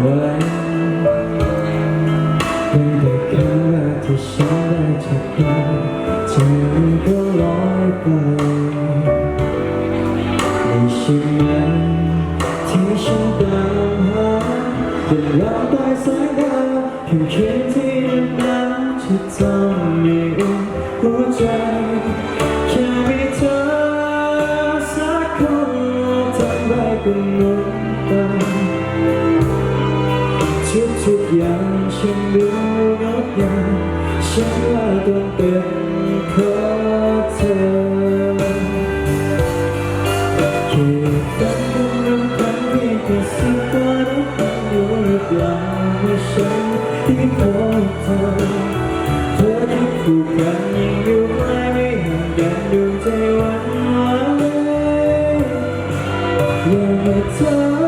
ไว้เพียงแต่กัที่ฉันได้จาเธอก็ลอยไปไม่ใช่ไหมที่ฉันตามหาเป็นเราใต้สายาเพีเขียนที่นั้นจะทำให้อุ่นหัใจแค่มีเธอสักคนทำได้ก็นุ่มตา ทุกทุกอย่างฉันดูงดงามฉันว่าต้องเป็นเพราะเธอแค่ฝันกำลังฝันเพียงแค่สิบวันรู้หรือเปล่าว่ฉันที่พบเธอเธอที่ผูกพันยังอยู่ไหมไม่ห่างกันดวงใจวันไหวยากให้เธอ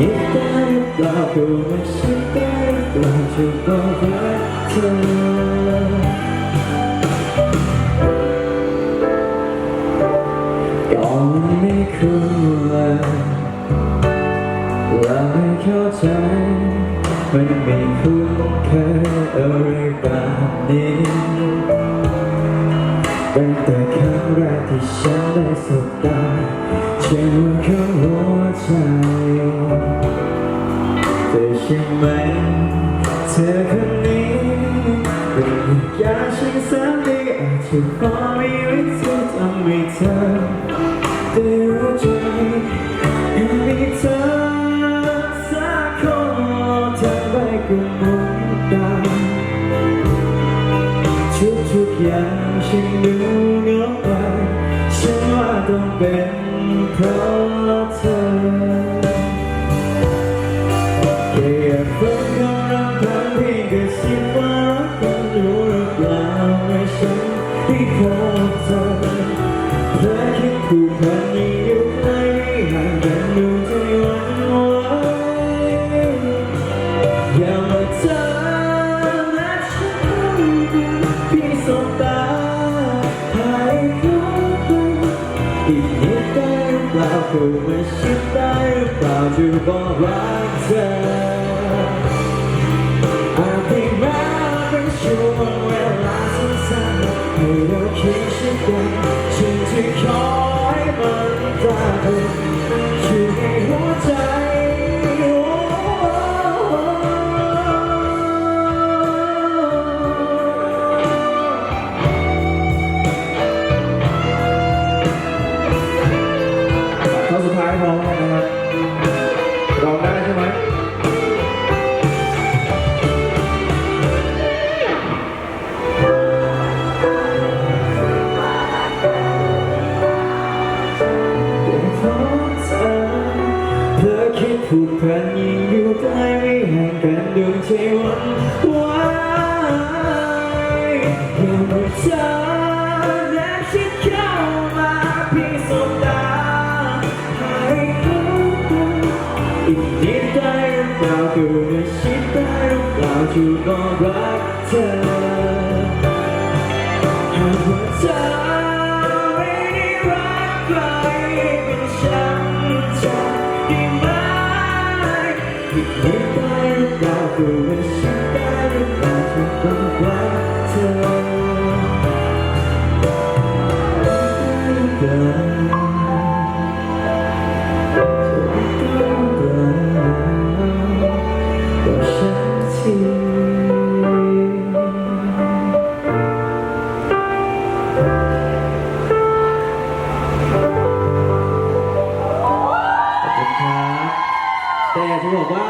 อีกนิดได้หรือเปล่าก็ว่าฉันได้เปล่าจะบอกรักเธอก่อนไม่คุ้นเลยและไม่เข้าใจมันไม่คุ้นเคยอะไรแบบนี้เป็นแต่ครั้งแรกที่ฉันได้สบ ตาเชื่อว่าเขาหัวใจเธอใช่ไหมเธอคนนี้เป็นอีกอย่างฉันสามีอาจจะพอมีวิธีทำให้เธอได้รู้ใจยังมีเธอสักคนทำไปก็มุ่งตามทุกทุกๆอย่างฉันดูเงาไปฉันว่าต้องเป็น เพราะเธอแค่อยากฟังคำรำพันเพียงกระซิบว่ารักกันรู้หรือเปล่าไม่ฉันที่พบเธอและคิดผูกพันยังอยู่ในห่างกันดูใจวันไหวอย่ามาเธอและฉันพียงสบตาให้เขาไปอีก เคือมาชิดได้หรือเปล่าจะบอกรักเธออาจได้มาเป็นช่วงเวลาสั้นๆให้เราคิดชิดกันฉันจะขอให้มันได้อยู่ ผูกพันยิ่งอยู่ใกล้ไม่ห่างกันดวงใจวันไหวอยากให้เธอและฉันเข้ามาเพียงสบตาให้เขาไปอีกนิดได้หรือเปล่าคือว่าชิดได้หรือเปล่าจะบอกรักเธอหากว่าเธอ ตัวเป็นฉันไอเปล่าต่เธรือาแต่จะบอกว่า